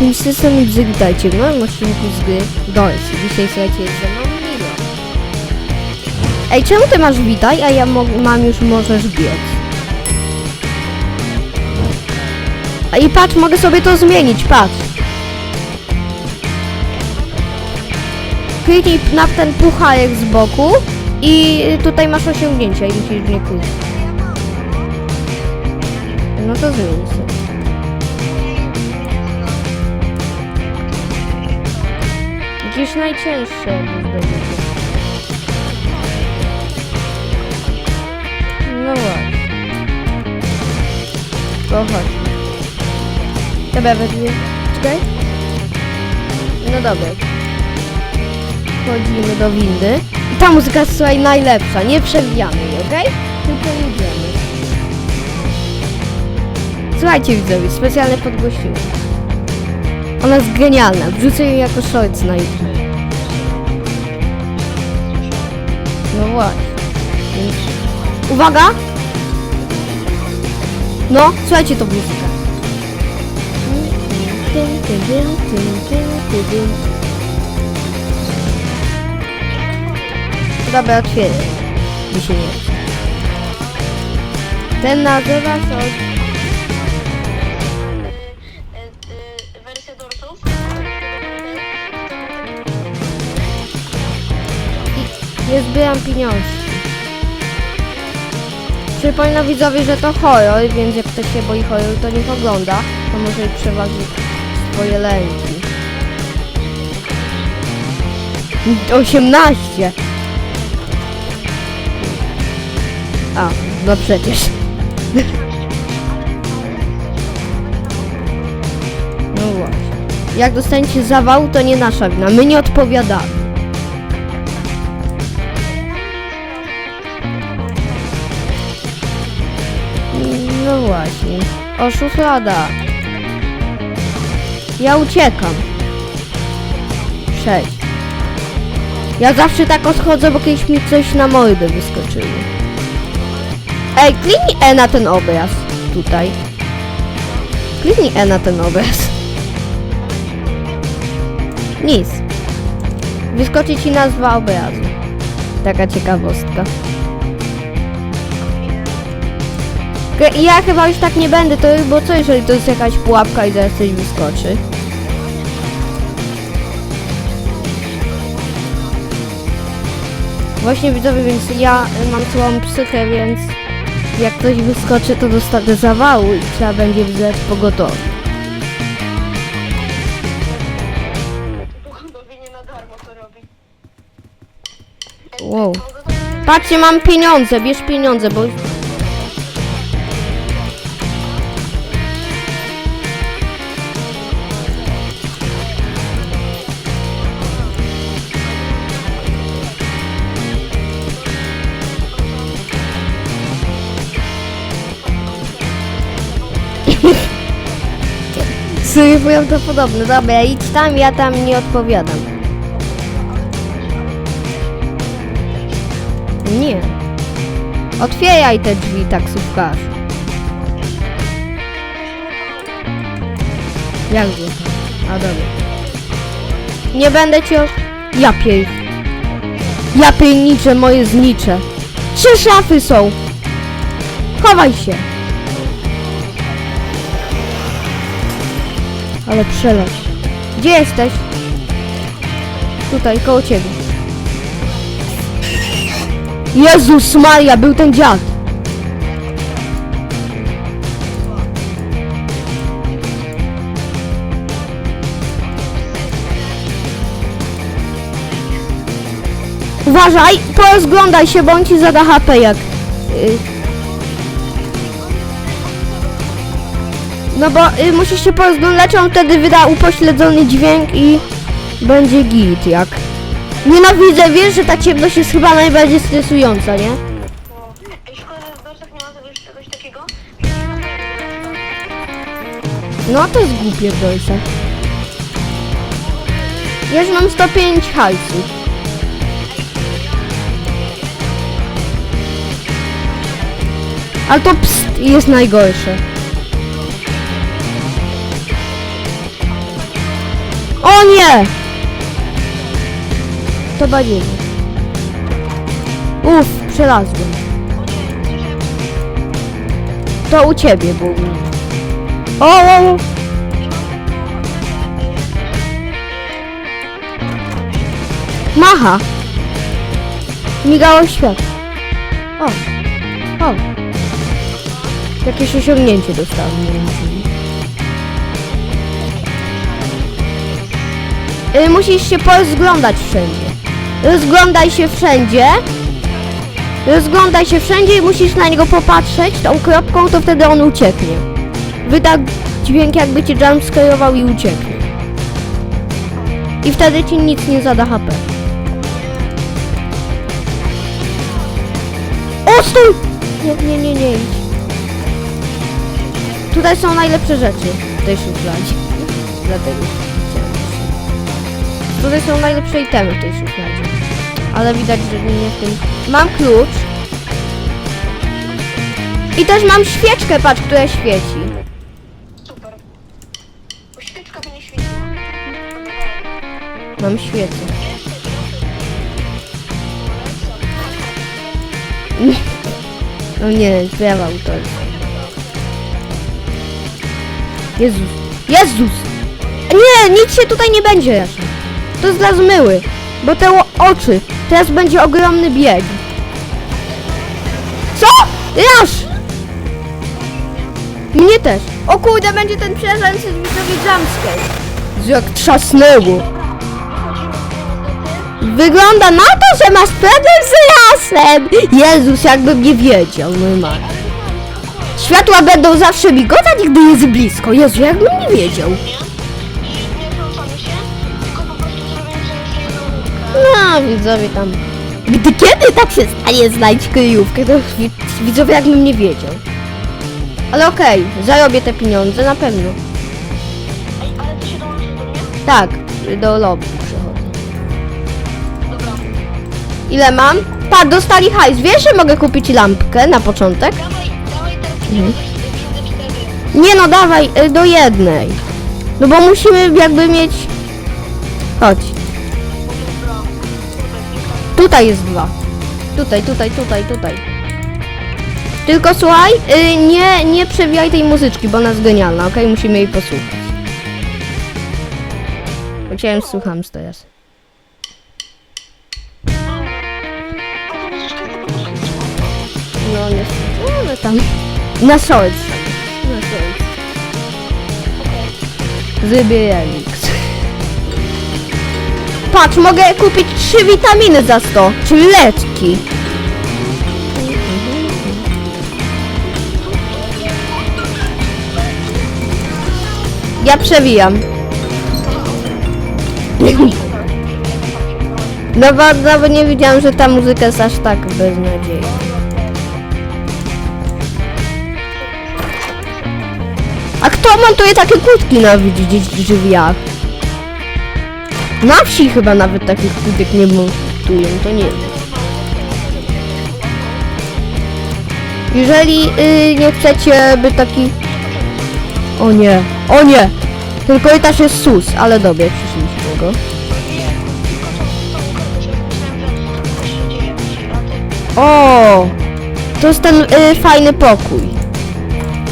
mi system i witajcie w nowym odcinku z gry. Dzisiaj słuchajcie, jest ze mną. Ej, czemu ty masz witaj, a ja mam już możesz biec? I patrz, mogę sobie to zmienić, patrz. Kliknij na ten pucharek z boku i tutaj masz osiągnięcia i musisz nie pójść. No to zmień Gdzieś najcięższe. No właśnie. To chodź. Dobra, weźmie. Czekaj. No dobra. Wchodzimy do windy. I ta muzyka jest słuchaj najlepsza. Nie przewijamy jej, okej? Tylko jedziemy. Słuchajcie widzowie, specjalne podgłośnienie. Ona jest genialna. Wrzucę ją jako shorts na YouTube. No właśnie. Uwaga! No, słuchajcie to muzykę. Dobra, otwieraj. Mi się nie chce. Ten nazywa się... Nie zbieram pieniążki. Przypominam widzowie, że to horror, więc jak ktoś się boi horroru, to niech ogląda. To może i przeważyć swoje lęki. 18! A, no przecież. No właśnie. Jak dostaniecie zawał, to nie nasza wina. My nie odpowiadamy. No właśnie. Oszuflada. Ja uciekam. Sześć. Ja zawsze tak odchodzę, bo kiedyś mi coś na mordę wyskoczyło. Ej, kliknij E na ten obraz. Tutaj. Kliknij E na ten obraz. Nic. Wyskoczy ci nazwa obrazu. Taka ciekawostka. Ja chyba już tak nie będę, to bo co jeżeli to jest jakaś pułapka i zaraz coś wyskoczy? Właśnie widzowie, więc ja mam całą psychę, więc jak ktoś wyskoczy, to dostanę zawału i trzeba będzie wzwać pogotowie. Wow. Patrzcie, mam pieniądze, bierz pieniądze, bo... Sobie prawdopodobne. Dobra, idź tam, ja tam nie odpowiadam. Nie. Otwieraj te drzwi, taksówkarz. Jak złapał? A dobra. Nie będę cię... Ja pier... Ja pierniczę, moje znicze. Trzy szafy są. Chowaj się. Ale przelać. Gdzie jesteś? Tutaj, koło ciebie. Jezus Maria, był ten dziad. Uważaj, porozglądaj się, on ci zada HP jak... y. No bo y, musisz się porozglądać, on wtedy wyda upośledzony dźwięk i będzie git jak... Nienawidzę, wiesz, że ta ciemność jest chyba najbardziej stresująca, nie? Ej, szkoda, że w dorsach nie ma czegoś, czegoś takiego. No to jest głupie w. Ja już mam 105 hajsu. Ale to pst jest najgorsze. O nie! To badziewia. Uff, przelazłem. To u ciebie było. O, o, o. Macha. Migało światło. O. O. Jakieś osiągnięcie dostałem. Y, musisz się porozglądać wszędzie. Rozglądaj się wszędzie. Rozglądaj się wszędzie i musisz na niego popatrzeć tą kropką, to wtedy on ucieknie. Wyda dźwięk jakby cię jumpscare'ował i ucieknie. I wtedy ci nic nie zada HP. O, stój! Nie, nie, nie, nie idź. Tutaj są najlepsze rzeczy w tej szufladzie. Dlatego Tutaj są najlepsze itemy w tej szufladzie. Ale widać, że nie w tym. Mam klucz. I też mam świeczkę, patrz, która świeci. Super. Bo świeczka by nie świeciła. Mam świecę. No nie, sprawa autorska. Jezus. Jezus! Nie, nic się tutaj nie będzie jeszcze. To jest dla zmyły. Bo te oczy. Teraz będzie ogromny bieg. Co? Jasz! Mnie też. O kurde, będzie ten przerażający widzowie jumpscare. Jak trzasnęło. Wygląda na to, że masz problem z lasem! Jezus, jakbym nie wiedział, normalnie. Światła będą zawsze migotać, gdy jest blisko. Jezu, jakbym nie wiedział. No, widzowie tam. Gdy kiedy tak się stanie znaleźć kryjówkę, to wi- widzowie jakbym nie wiedział. Ale okej, zarobię te pieniądze, na pewno. Ej, ale ty się dołączysz do mnie? Tak, do lobby przychodzę. Dobra. Ile mam? Pa, dostali hajs. Wiesz, że mogę kupić lampkę na początek? Dawaj, dawaj Mhm. cztery. Nie no, dawaj, y, do jednej. No bo musimy jakby mieć... Chodź. Tutaj jest dwa. Tutaj, tutaj, tutaj, tutaj. Tylko słuchaj, y, nie, nie przewijaj tej muzyczki, bo ona jest genialna, okej? Musimy jej posłuchać. Chciałem słucham teraz. No niestety, no, tam... Na szolc. Na szolc. Patrz, mogę kupić trzy witaminy za 100, czyli leczki. Ja przewijam. Nawet, nawet nie wiedziałam, że ta muzyka jest aż tak beznadziejna. A kto montuje takie kłódki na wiedzie- drzwiach? Na wsi chyba nawet takich kłódek nie montują, to nie wiem. Jeżeli y, nie chcecie, by taki... O nie, o nie! Ten korytarz jest sus, ale dobra, przyszliśmy go. O! To jest ten y, fajny pokój.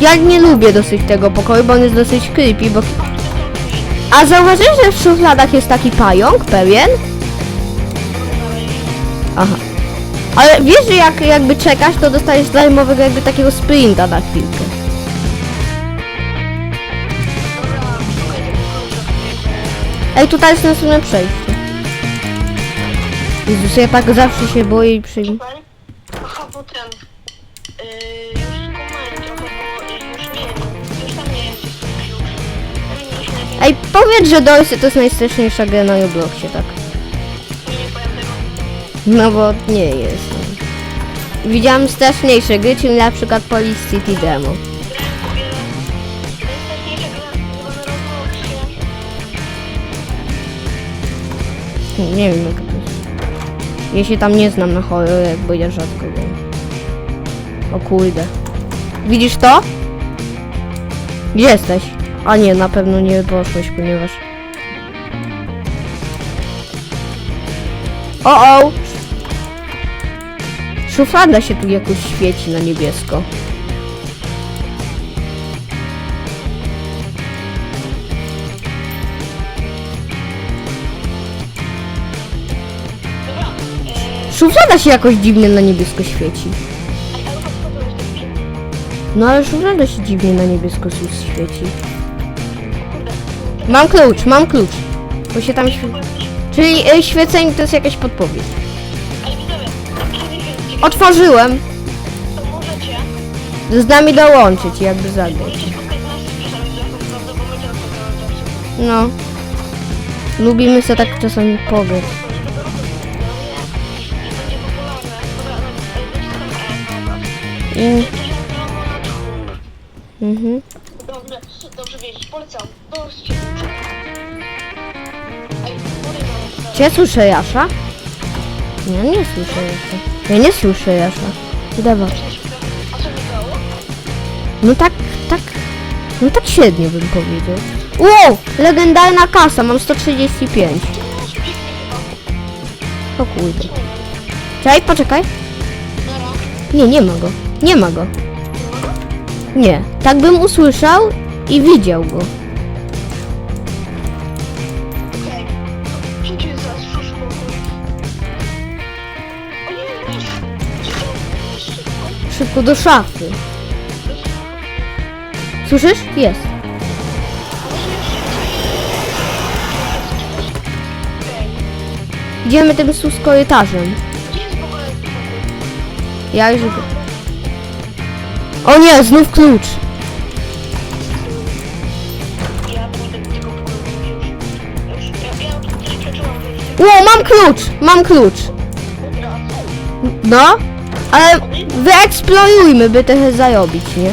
Ja nie lubię dosyć tego pokoju, bo on jest dosyć creepy, bo... A zauważyłeś, że w szufladach jest taki pająk pewien? Aha. Ale wiesz, że jak jakby czekasz, to dostajesz darmowego jakby takiego sprinta na chwilkę. Ej, tutaj jest następne przejście. Jezus, ja tak zawsze się boję i przyjmę. Aha, bo ten... Yy, Ej, powiedz, że Dorsy to jest najstraszniejsza gra na Robloxie, tak? No bo nie jest. Widziałam straszniejsze gry, czyli na przykład Police City Demo. Nie wiem jaka to jest. Ja się tam nie znam na horror, bo ja rzadko gram. O kurde. Widzisz to? Gdzie jesteś? A nie, na pewno nie poszłeś, ponieważ... O, o! Szuflada się tu jakoś świeci na niebiesko. Szuflada się jakoś dziwnie na niebiesko świeci. No ale szuflada się dziwnie na niebiesko świeci. Mam klucz, mam klucz. Bo się tam świe... Czyli y, świecenie to jest jakaś podpowiedź. Otworzyłem. możecie, Z nami dołączyć, jakby zagrać. No. Lubimy sobie tak czasami pogadać. I... Mhm. Wiedzieć, polecam. Ej. Czy ja słyszę Jasza? Ja nie słyszę Jasza. Ja nie słyszę Jasza. Dawaj. A co mi dało? No tak, tak. No tak średnio bym powiedział. Wow! Legendarna kasa, mam 135. O kurde. Czekaj, poczekaj. Nie, nie ma go. Nie ma go. Nie. Tak bym usłyszał i widział go. Okej. O nie. Szybko do szafy. Słyszysz? Jest. Idziemy tym sus korytarzem. Gdzie jest w ogóle pokój? Ja już... O nie, znów klucz. Ło, mam klucz! Mam klucz. No, ale wyeksplorujmy, by trochę zarobić, nie? Nie,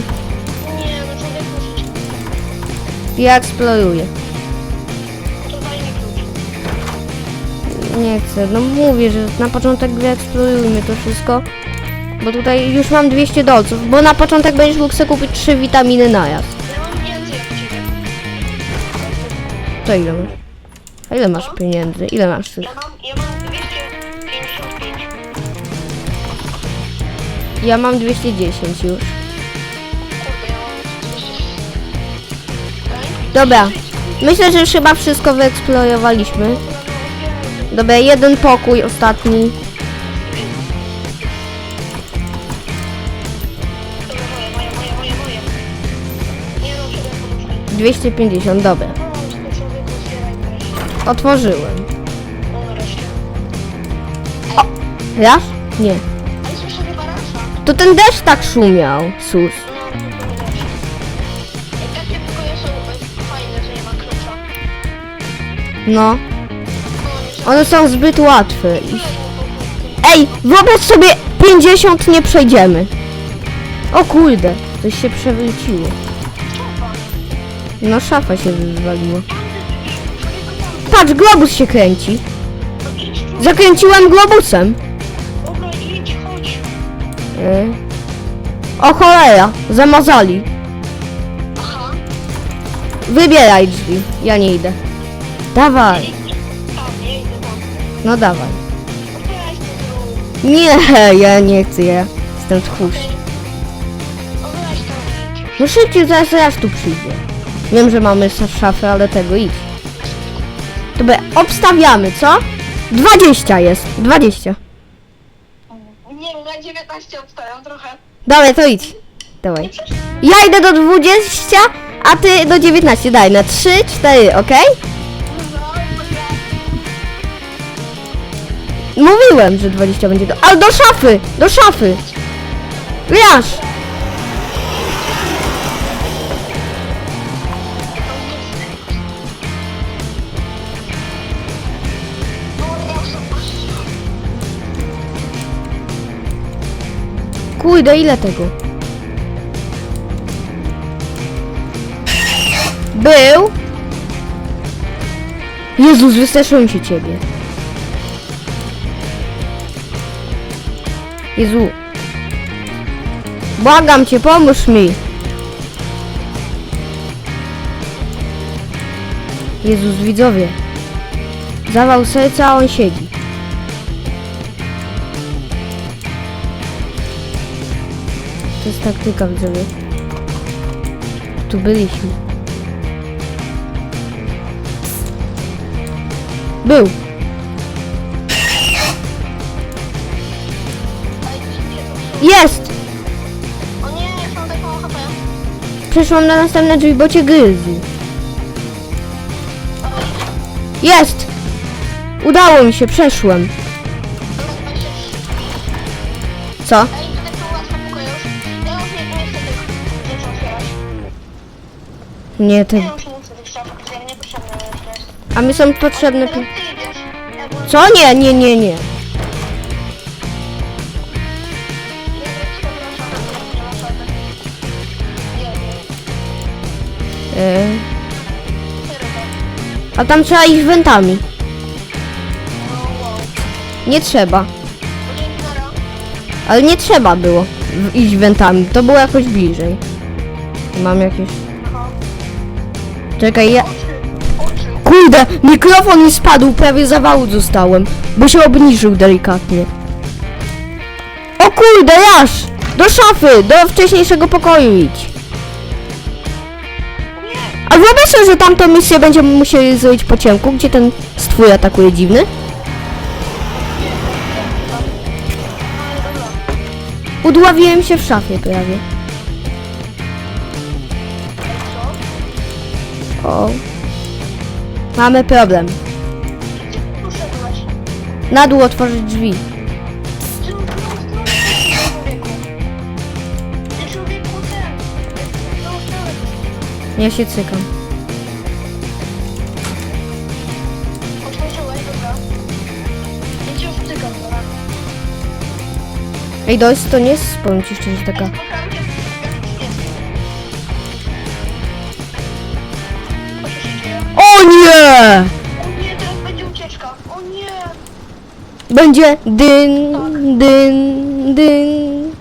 no Ja eksploruję. Klucz. Nie chcę, no mówię, że na początek wyeksplorujmy to wszystko. Bo tutaj już mam 200 dolców, bo na początek będziesz mógł sobie kupić 3 witaminy na jazd. To ile masz? A ile masz pieniędzy? Ile masz? Ja mam, ja mam 255. Ja mam 210 już. Kurde, ja mam 200. Daj. Dobra, myślę, że już chyba wszystko wyeksplorowaliśmy. Dobra, jeden pokój, ostatni. Dobra, moje, moje, moje, moje, moje. Nie no, człowiek poduszki. 250, dobra. Otworzyłem. Nareszcie. Raz? Nie. To ten deszcz tak szumiał, sus. No. One są zbyt łatwe. Ej, wyobraź sobie 50 nie przejdziemy. O kurde, coś się przewróciło. No szafa się wywaliła. Patrz, globus się kręci. Zakręciłem globusem. Dobra, idź, chodź. Yy. O cholera, zamazali. Aha. Wybieraj drzwi, ja nie idę. Dawaj, Tam, nie idę tam. no dawaj. Otwieraj to zrób. Nie, ja nie chcę, ja jestem tchórz. Weź idź. No szybciej, zaraz, zaraz tu przyjdzie. Wiem, że mamy sa- szafę, ale tego idź. Dobra, obstawiamy, co? 20 jest, 20. Nie, na 19 obstawiam trochę. Dawaj, to idź. Dawaj. Ja idę do 20, a ty do 19. Daj, na 3, 4, ok? Mówiłem, że 20 będzie do... Ale do szafy! Do szafy! Wiesz! Kurde, ile tego? Był. Jezus, wystraszyłem się ciebie. Jezu. Błagam cię, pomóż mi. Jezus, widzowie. Zawał serca, a on siedzi. Jest taktyka widzowie. Tu byliśmy. Był. Jest! O nie, ja mam taką HP. Przeszłam na następne drzwi, bo cię gryzł. Jest! Udało mi się, przeszłem. Dobra, 23. Co? Nie, tych ja potrzebuję jest. A mi są potrzebne... Teraz ty idziesz. Co? Nie, nie, nie, nie. Nie wiem, czy to była szafa, czy nie ma szafy. Nie wiem. Serio to. a tam trzeba iść wentami. No wow. Nie trzeba. Bo dzięki Nara. Ale nie trzeba było w- iść wentami. To było jakoś bliżej. Mam jakieś... Czekaj, ja... Kurde, mikrofon mi spadł, prawie zawału zostałem, bo się obniżył delikatnie. O kurde, Jasz! Do szafy, do wcześniejszego pokoju idź. A wyobraź sobie, że tamtą misję będziemy musieli zrobić po ciemku, gdzie ten stwór atakuje dziwny? Udławiłem się w szafie prawie. O. Mamy problem. Na dół otworzyć drzwi. Ty, człowieku. Ty, człowieku, ten. No. Ja się cykam. Otworzyłeś, dobra. Ja cię już wtykam, dobra. Ej, Dois, to nie jest, powiem ci szczerze, taka... Będzie dyn, dyn, dyn.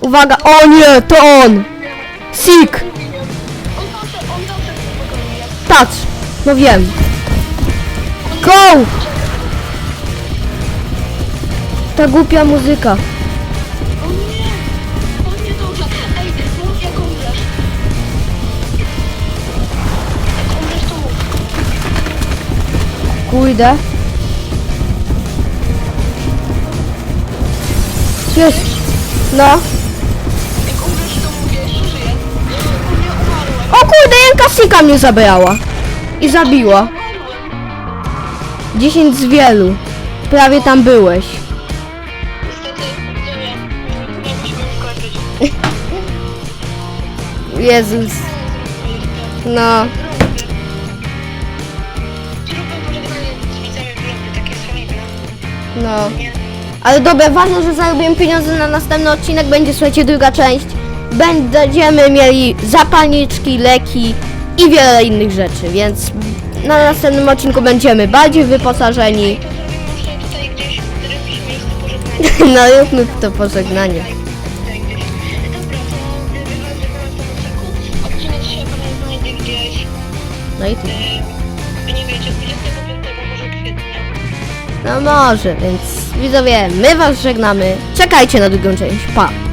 Uwaga, o nie, to on! Sik! Patrz, no wiem. Go! Ta głupia muzyka. O Jest. No. Jak umrzesz, to mówię, żyję. O nie, kurde, Jenka Sika mnie zabrała. I zabiła. 10 z wielu. Prawie tam byłeś. Niestety, nie musimy już kończyć. Jezus. No. No. Nie? Ale dobra, ważne, że zarobiłem pieniądze na następny odcinek. Będzie, słuchajcie, druga część. Będziemy mieli zapalniczki, leki i wiele innych rzeczy, więc na następnym odcinku będziemy bardziej wyposażeni. No róbmy to pożegnanie. No i ty. nie wiecie, 25 może kwietnia. No może, więc widzowie, my was żegnamy. Czekajcie na drugą część. Pa!